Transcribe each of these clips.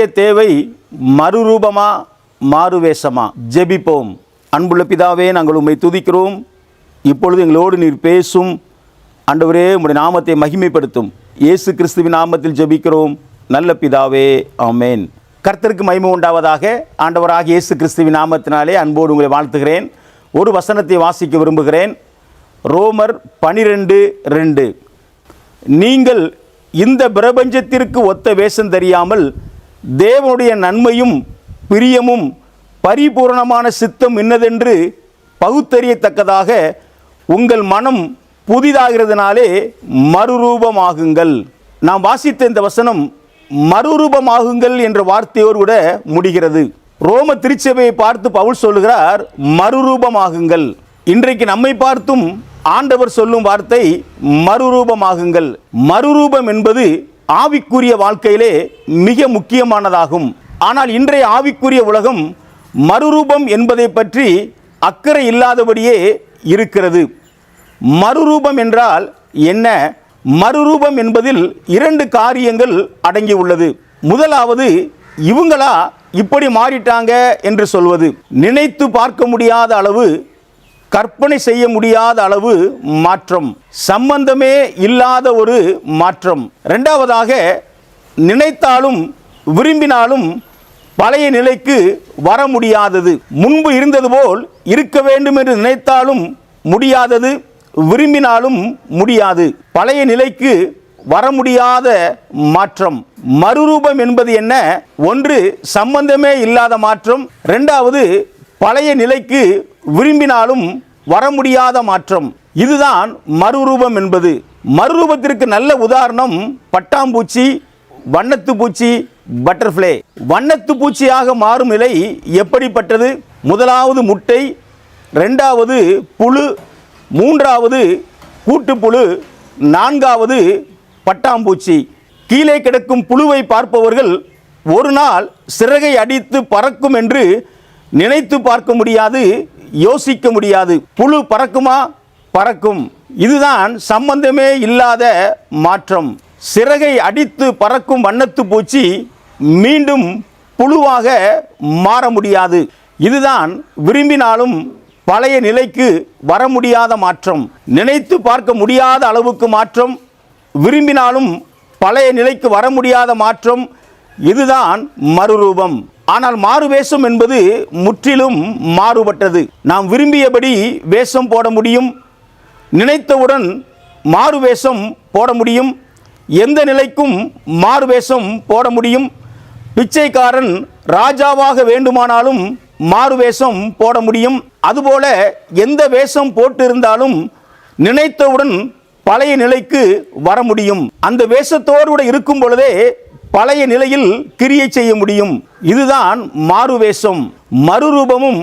இன்றைய தேவை மறுரூபமா மாறுவேஷமா? ஜெபிப்போம். அன்புள்ள பிதாவே நாங்கள் உண்மை துதிக்கிறோம். இப்பொழுது எங்களோடு நீர் பேசும். அண்டவரே உம்முடைய நாமத்தை மகிமைப்படுத்தும். இயேசு கிறிஸ்துவின் நாமத்தில் ஜெபிக்கிறோம். நல்ல பிதாவே ஆமேன். கர்த்தருக்கு மகிமை உண்டாவதாக ஆண்டவராக இயேசு கிறிஸ்துவின் நாமத்தினாலே அன்போடு உங்களை வாழ்த்துகிறேன். ஒரு வசனத்தை வாசிக்க விரும்புகிறேன். ரோமர் பனிரெண்டு ரெண்டு. நீங்கள் இந்த பிரபஞ்சத்திற்கு ஒத்த வேஷம் தெரியாமல் தேவனுடைய நன்மையும் பிரியமும் பரிபூரணமான சித்தம் இன்னதென்று பகுத்தறியத்தக்கதாக உங்கள் மனம் புதிதாகிறதுனாலே மறுரூபமாகுங்கள். நாம் வாசித்த இந்த வசனம் மறுரூபமாகுங்கள் என்ற வார்த்தையோடு கூட முடிகிறது. ரோம திருச்சபையை பார்த்து பவுல் சொல்லுகிறார் மறுரூபமாகுங்கள். இன்றைக்கு நம்மை பார்த்தும் ஆண்டவர் சொல்லும் வார்த்தை மறுரூபமாகுங்கள். மறுரூபம் என்பது ஆவிக்குரிய வாழ்க்கையிலே மிக முக்கியமானதாகும். ஆனால் இன்றைய ஆவிக்குரிய உலகம் மறுரூபம் என்பதை பற்றி அக்கறை இல்லாதபடியே இருக்கிறது. மறுரூபம் என்றால் என்ன? மறுரூபம் என்பதில் இரண்டு காரியங்கள் அடங்கி உள்ளது. முதலாவது இவங்களா இப்படி மாறிட்டாங்க என்று சொல்வது. நினைத்து பார்க்க முடியாத அளவு கற்பனை செய்ய முடியாத அளவு மாற்றம் சம்பந்தமே இல்லாத ஒரு மாற்றம். ரெண்டாவதாக நினைத்தாலும் விரும்பினாலும் பழைய நிலைக்கு வர முடியாதது. முன்பு இருந்தது போல் இருக்க வேண்டும் என்று நினைத்தாலும் முடியாதது விரும்பினாலும் முடியாது. பழைய நிலைக்கு வர முடியாத மாற்றம். மறுரூபம் என்பது என்ன? ஒன்று சம்பந்தமே இல்லாத மாற்றம். ரெண்டாவது பழைய நிலைக்கு விரும்பினாலும் வர முடியாத மாற்றம். இதுதான் மறுரூபம் என்பது. மறுரூபத்திற்கு நல்ல உதாரணம் பட்டாம்பூச்சி வண்ணத்து பூச்சி பட்டர்ஃப்ளை. வண்ணத்து பூச்சியாக மாறும் நிலை எப்படிப்பட்டது? முதலாவது முட்டை ரெண்டாவது புழு மூன்றாவது கூட்டுப்புழு நான்காவது பட்டாம்பூச்சி. கீழே கிடக்கும் புழுவை பார்ப்பவர்கள் ஒரு நாள் சிறகை அடித்து பறக்கும் என்று நினைத்து பார்க்க முடியாது. யோசிக்க முடியாது. புழு பறக்குமா? பறக்கும். இதுதான் சம்பந்தமே இல்லாத மாற்றம். சிறகை அடித்து பறக்கும் வண்ணத்து பூச்சி மீண்டும் புழுவாக மாற முடியாது. இதுதான் விரும்பினாலும் பழைய நிலைக்கு வர முடியாத மாற்றம். நினைத்து பார்க்க முடியாத அளவுக்கு மாற்றம். விரும்பினாலும் பழைய நிலைக்கு வர முடியாத மாற்றம். இதுதான் மறுரூபம். ஆனால் மாறு வேஷம் என்பது முற்றிலும் மாறுபட்டது. நாம் விரும்பியபடி வேஷம் போட முடியும். நினைத்தவுடன் மாறு வேஷம் போட முடியும். எந்த நிலைக்கும் மாறு வேஷம் போட முடியும். பிச்சைக்காரன் ராஜாவாக வேண்டுமானாலும் மாறு வேஷம் போட முடியும். அதுபோல எந்த வேஷம் போட்டு இருந்தாலும் நினைத்தவுடன் பழைய நிலைக்கு வர முடியும். அந்த வேஷத்தோடு கூட இருக்கும் பொழுதே பழைய நிலையில் கிரியை செய்ய முடியும். இதுதான் மாறுவேஷம். மறுரூபமும்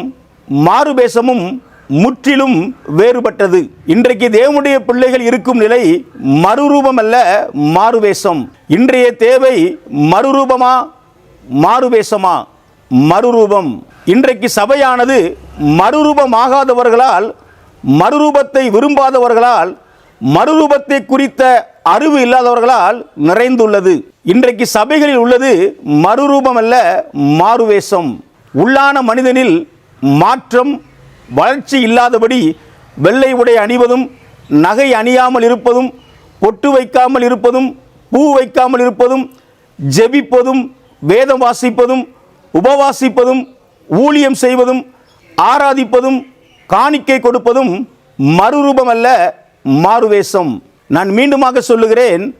மாறுவேஷமும் முற்றிலும் வேறுபட்டது. இன்றைக்கு தேவனுடைய பிள்ளைகள் இருக்கும் நிலை மறுரூபம் அல்ல மாறுவேஷம். இன்றைய தேவை மறுரூபமா மாறுவேஷமா? மறுரூபம். இன்றைக்கு சபையானது மறுரூபமாகாதவர்களால் மறுரூபத்தை விரும்பாதவர்களால் மறுரூபத்தை குறித்த அறிவு இல்லாதவர்களால் நிறைந்துள்ளது. இன்றைக்கு சபைகளில் உள்ளது மறுரூபம் அல்ல மாறுவேஷம். உள்ளான மனிதனில் மாற்றம் வளர்ச்சி இல்லாதபடி வெள்ளை உடை அணிவதும் நகை அணியாமல் இருப்பதும் பொட்டு வைக்காமல் இருப்பதும் பூ வைக்காமல் இருப்பதும் ஜெபிப்பதும் வேதம் வாசிப்பதும் உபவாசிப்பதும் ஊழியம் செய்வதும் ஆராதிப்பதும் காணிக்கை கொடுப்பதும் மறுரூபம் அல்ல மாறுவேஷம். நான் மீண்டுமாக சொல்லுகிறேன்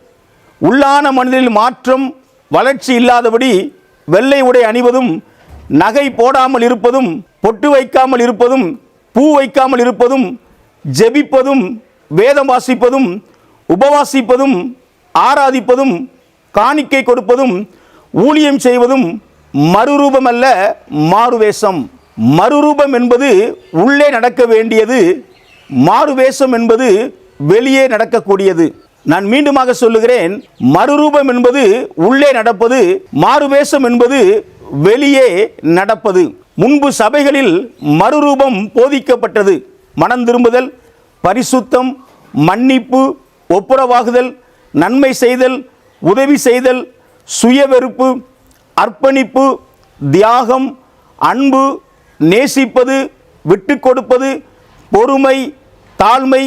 உள்ளான மனிதனில் மாற்றம் வளர்ச்சி இல்லாதபடி வெள்ளை உடை அணிவதும் நகை போடாமல் இருப்பதும் பொட்டு வைக்காமல் இருப்பதும் பூ வைக்காமல் இருப்பதும் ஜெபிப்பதும் வேதம் வாசிப்பதும் உபவாசிப்பதும் ஆராதிப்பதும் காணிக்கை கொடுப்பதும் ஊழியம் செய்வதும் மறுரூபம் அல்ல மாறுவேஷம். மறுரூபம் என்பது உள்ளே நடக்க வேண்டியது மாறுவேஷம் என்பது வெளியே நடக்கக்கூடியது. நான் மீண்டுமாக சொல்லுகிறேன் மறுரூபம் என்பது உள்ளே நடப்பது மாறுவேஷம் என்பது வெளியே நடப்பது. முன்பு சபைகளில் மறுரூபம் போதிக்கப்பட்டது. மனம் திரும்புதல் பரிசுத்தம் மன்னிப்பு ஒப்புரவாகுதல் நன்மை செய்தல் உதவி செய்தல் சுய வெறுப்பு அர்ப்பணிப்பு தியாகம் அன்பு நேசிப்பது விட்டு கொடுப்பது பொறுமை தாழ்மை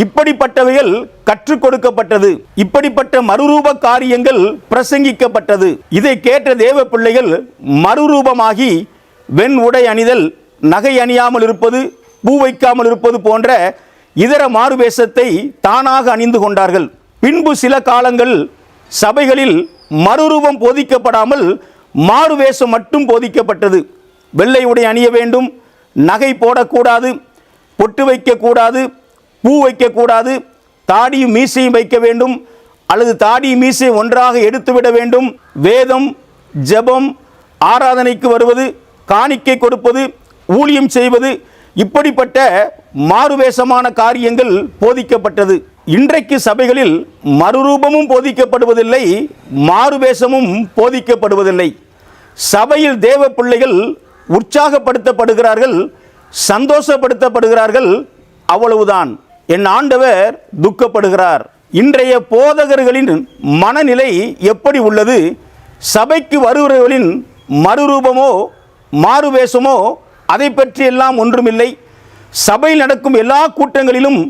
இப்படிப்பட்டவைகள் கற்றுக் கொடுக்கப்பட்டது. இப்படிப்பட்ட மறுரூப காரியங்கள் பிரசங்கிக்கப்பட்டது. இதை கேட்ட தேவ பிள்ளைகள் மறுரூபமாகி வெண் உடை அணிதல் நகை அணியாமல் இருப்பது பூ வைக்காமல் இருப்பது போன்ற இதர மாறுவேஷத்தை தானாக அணிந்து கொண்டார்கள். பின்பு சில காலங்கள் சபைகளில் மறுரூபம் போதிக்கப்படாமல் மாறுவேஷம் மட்டும் போதிக்கப்பட்டது. வெள்ளை உடை அணிய வேண்டும் நகை போடக்கூடாது பொட்டு வைக்கக்கூடாது பூ வைக்கக்கூடாது தாடியும் மீசையும் வைக்க வேண்டும் அல்லது தாடியும் மீசை ஒன்றாக எடுத்துவிட வேண்டும். வேதம் ஜெபம் ஆராதனைக்கு வருவது காணிக்கை கொடுப்பது ஊழியம் செய்வது இப்படிப்பட்ட மாறுவேஷமான காரியங்கள் போதிக்கப்பட்டது. இன்றைக்கு சபைகளில் மறுரூபமும் போதிக்கப்படுவதில்லை மாறுவேஷமும் போதிக்கப்படுவதில்லை. சபையில் தேவ பிள்ளைகள் உற்சாகப்படுத்தப்படுகிறார்கள் சந்தோஷப்படுத்தப்படுகிறார்கள் அவ்வளவுதான். என் ஆண்டவர் துக்கப்படுகிறார். இன்றைய போதகர்களின் மனநிலை எப்படி உள்ளது? சபைக்கு வருகிறவர்களின் மறுரூபமோ மாறுவேஷமோ அதை பற்றியெல்லாம் ஒன்றுமில்லை. சபையில் நடக்கும் எல்லா கூட்டங்களிலும்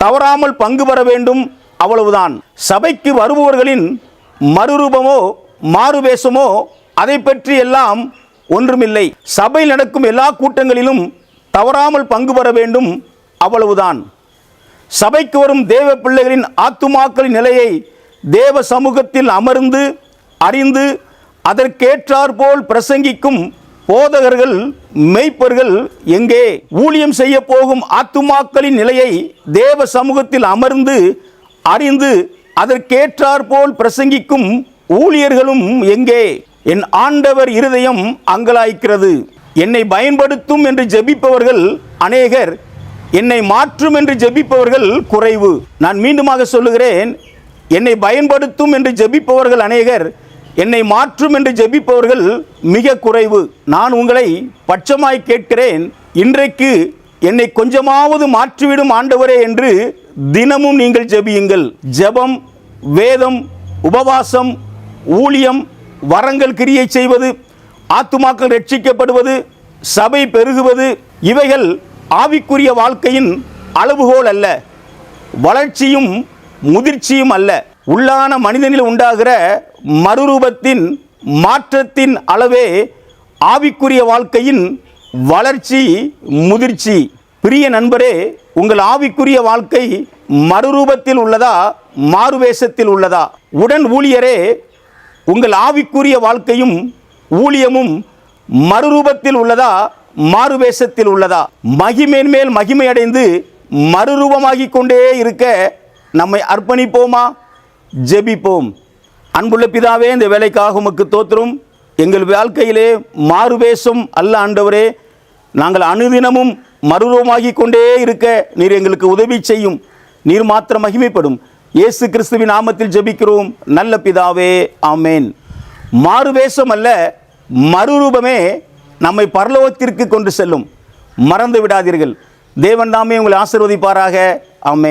தவறாமல் பங்கு பெற வேண்டும் அவ்வளவுதான். சபைக்கு வருபவர்களின் மறுரூபமோ மாறுவேஷமோ அதை பற்றி எல்லாம் ஒன்றுமில்லை. சபையில் நடக்கும் எல்லா கூட்டங்களிலும் தவறாமல் பங்கு பெற வேண்டும் அவ்வளவுதான். சபைக்கு வரும் தேவ பிள்ளைகளின் ஆத்துமாக்களின் நிலையை தேவ சமூகத்தில் அமர்ந்து அறிந்து அதற்கேற்றாற்போல் பிரசங்கிக்கும் போதகர்கள் மெய்ப்பர்கள் எங்கே ஊழியம் செய்ய போகும் ஆத்துமாக்களின் நிலையை தேவ சமூகத்தில் அமர்ந்து அறிந்து அதற்கேற்றாற்போல் பிரசங்கிக்கும் ஊழியர்களும் எங்கே? என் ஆண்டவர் இருதயம் அங்கலாய்க்கிறது. என்னை பயன்படுத்தும் என்று ஜெபிப்பவர்கள் அநேகர். என்னை மாற்றும் என்று ஜெபிப்பவர்கள் குறைவு. நான் மீண்டுமாக சொல்லுகிறேன் என்னை பயன்படுத்தும் என்று ஜெபிப்பவர்கள் அநேகர் என்னை மாற்றும் என்று ஜெபிப்பவர்கள் மிக குறைவு. நான் உங்களை பட்சமாய் கேட்கிறேன் இன்றைக்கு என்னை கொஞ்சமாவது மாற்றிவிடும் ஆண்டவரே என்று தினமும் நீங்கள் ஜெபியுங்கள். ஜெபம் வேதம் உபவாசம் ஊழியம் வரங்கள் கிரியை செய்வது ஆத்துமாக்கள் ரட்சிக்கப்படுவது சபை பெருகுவது இவைகள் ஆவிக்குரிய வாழ்க்கையின் அளவுகோல் அல்ல. வளர்ச்சியும் முதிர்ச்சியும் அல்ல. உள்ளான மனிதனில் உண்டாகிற மறுரூபத்தின் மாற்றத்தின் அளவே ஆவிக்குரிய வாழ்க்கையின் வளர்ச்சி முதிர்ச்சி. பிரிய நண்பரே உங்கள் ஆவிக்குரிய வாழ்க்கை மறுரூபத்தில் உள்ளதா மாறுவேஷத்தில் உள்ளதா? உடன் ஊழியரே உங்கள் ஆவிக்குரிய வாழ்க்கையும் ஊழியமும் மறுரூபத்தில் உள்ளதா மாறுவேஷத்தில் உள்ளதா? மகிமேன் மேல் மகிமையடைந்து மறுரூபமாகி மறுரூபமாகிக் கொண்டே இருக்க நம்மை அர்ப்பணிப்போமா? ஜெபிப்போம். அன்புள்ள பிதாவே இந்த வேலைக்காக உமக்கு தோத்திரும். எங்கள் வாழ்க்கையிலே மாறுவேஷம் அல்ல ஆண்டவரே. நாங்கள் அனுதினமும் மறுரூபமாகிக் கொண்டே இருக்க நீர் எங்களுக்கு உதவி செய்யும். நீர் மாத்திரம் மகிமைப்படும். இயேசு கிறிஸ்துவின் நாமத்தில் ஜெபிக்கிறோம். நல்ல பிதாவே ஆமேன். மாறுவேஷம் அல்ல மறுரூபமே நம்மை பரலோகத்திற்கு கொண்டு செல்லும். மறந்து விடாதீர்கள். தேவன் தாமே உங்களை ஆசீர்வதிப்பாராக. அம்மே